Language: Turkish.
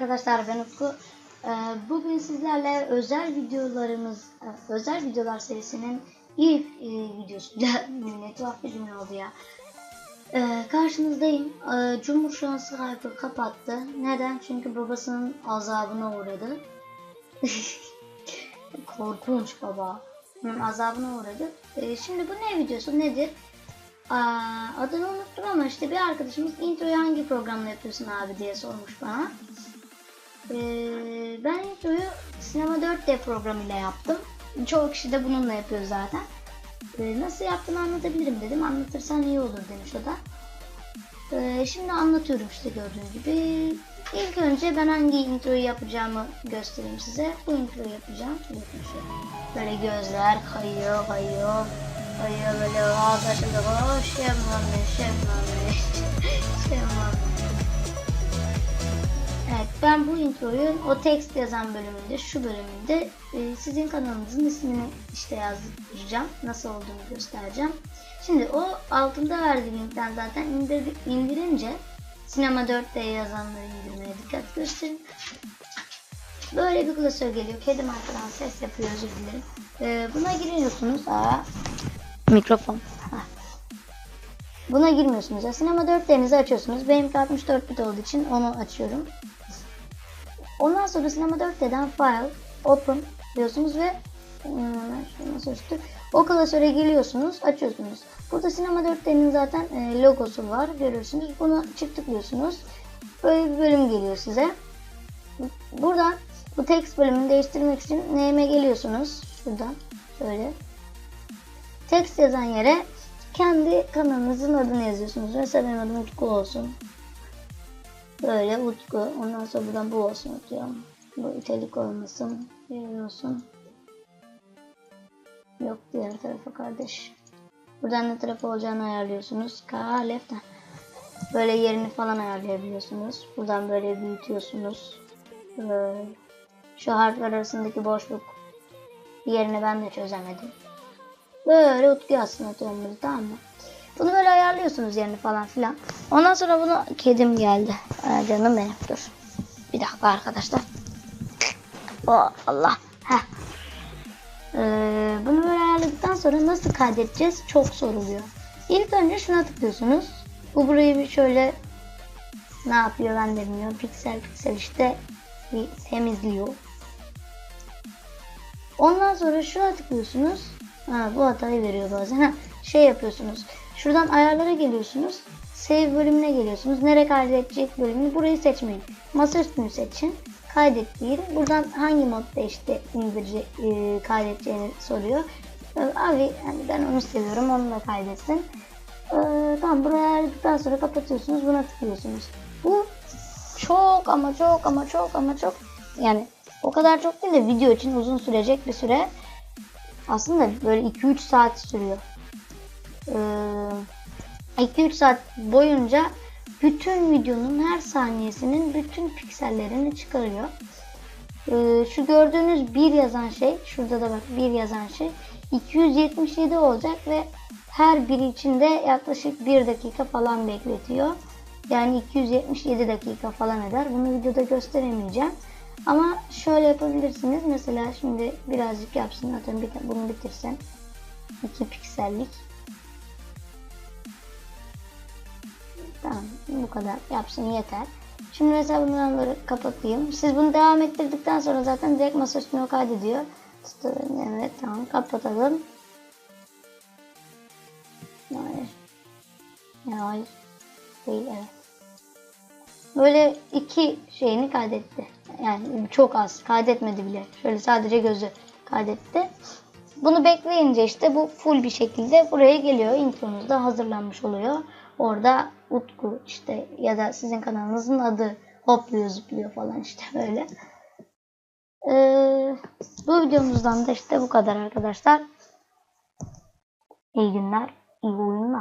arkadaşlar ben Utku. Ee, Bugün sizlerle özel videolarımız, e, özel videolar serisinin ilk e, videosuyla ne tuhaf bir cümle oldu ya. Ee, karşınızdayım. Ee, Cumhur şu an kapattı. Neden? Çünkü babasının azabına uğradı. Korkunç baba. Azabına uğradı. Şimdi bu ne videosu nedir? Adını unuttum ama işte bir arkadaşımız introyu hangi programla yapıyorsun abi diye sormuş bana. Ee, ben introyu Sinema 4D programıyla yaptım. Çoğu kişi de bununla yapıyor zaten. Ee, nasıl yaptığını anlatabilirim dedim. Anlatırsan iyi olur demiş o da. Ee, şimdi anlatıyorum işte gördüğünüz gibi. İlk önce ben hangi introyu yapacağımı göstereyim size. Bu introyu yapacağım. Şöyle. Böyle gözler kayıyor kayıyor. Kayıyor böyle ağız açıldı. Oh şemame şemame şemame. Evet ben bu introyu o text yazan bölümünde şu bölümünde e, sizin kanalınızın ismini işte yazdıracağım. Nasıl olduğunu göstereceğim. Şimdi o altında verdiğim linkten zaten indir, indirince Sinema 4D yazanları indirmeye dikkat gösterin. Böyle bir klasör geliyor. Kedim arkadan ses yapıyor özür dilerim. E, buna giriyorsunuz. Aa, mikrofon. Buna girmiyorsunuz. Ya, Sinema 4D'nizi açıyorsunuz. Benimki 64 bit olduğu için onu açıyorum. Ondan sonra Sinema 4D'den File, Open diyorsunuz ve nasıl açtı? O klasöre geliyorsunuz, açıyorsunuz. Burada Sinema 4D'nin zaten logosu var, görürsünüz. Bunu çift tıklıyorsunuz. Böyle bir bölüm geliyor size. Buradan bu text bölümünü değiştirmek için name'e geliyorsunuz. Şuradan şöyle. Text yazan yere kendi kanalınızın adını yazıyorsunuz. Mesela benim adım Utku olsun. Böyle Utku. Ondan sonra buradan bu olsun atıyorum. Bu itelik olmasın. Bir olsun. Yok diğer tarafa kardeş. Buradan ne tarafa olacağını ayarlıyorsunuz. K left. Böyle yerini falan ayarlayabiliyorsunuz. Buradan böyle büyütüyorsunuz. Böyle. Şu harfler arasındaki boşluk yerini ben de çözemedim. Böyle Utku yazsın atıyorum tamam mı? Bunu böyle ayarlıyorsunuz yerini falan filan. Ondan sonra bunu kedim geldi. Aa, canım benim dur. Bir dakika arkadaşlar. Oh, Allah. Heh. Ee, bunu böyle ayarladıktan sonra nasıl kaydedeceğiz çok soruluyor. İlk önce şuna tıklıyorsunuz. Bu burayı bir şöyle ne yapıyor ben de bilmiyorum. Piksel piksel işte bir temizliyor. Ondan sonra şuna tıklıyorsunuz. Ha, bu hatayı veriyor bazen. Ha, şey yapıyorsunuz. Şuradan ayarlara geliyorsunuz. Save bölümüne geliyorsunuz. Nereye kaydedecek bölümünü burayı seçmeyin. Masaüstünü seçin. Kaydet deyin. Buradan hangi modda işte indirecek, e, kaydedeceğini soruyor. E, abi yani ben onu seviyorum. Onunla kaydetsin. E, tamam buraya ayarladıktan sonra kapatıyorsunuz. Buna tıklıyorsunuz. Bu çok ama çok ama çok ama çok yani o kadar çok değil de video için uzun sürecek bir süre. Aslında böyle 2-3 saat sürüyor. 2-3 saat boyunca bütün videonun her saniyesinin bütün piksellerini çıkarıyor. Ee, şu gördüğünüz bir yazan şey, şurada da bak bir yazan şey 277 olacak ve her biri içinde yaklaşık 1 dakika falan bekletiyor. Yani 277 dakika falan eder. Bunu videoda gösteremeyeceğim. Ama şöyle yapabilirsiniz. Mesela şimdi birazcık yapsın. Zaten bunu bitirsin. 2 piksellik. Tamam bu kadar yapsın yeter. Şimdi mesela bunları kapatayım. Siz bunu devam ettirdikten sonra zaten direkt masa üstüne kaydediyor. Evet tamam kapatalım. Hayır. Hayır. Değil evet. Böyle iki şeyini kaydetti. Yani çok az kaydetmedi bile. Şöyle sadece gözü kaydetti. Bunu bekleyince işte bu full bir şekilde buraya geliyor. Intronuz da hazırlanmış oluyor. Orada Utku işte ya da sizin kanalınızın adı hopluyor zıplıyor falan işte böyle. Ee, bu videomuzdan da işte bu kadar arkadaşlar. İyi günler, iyi oyunlar.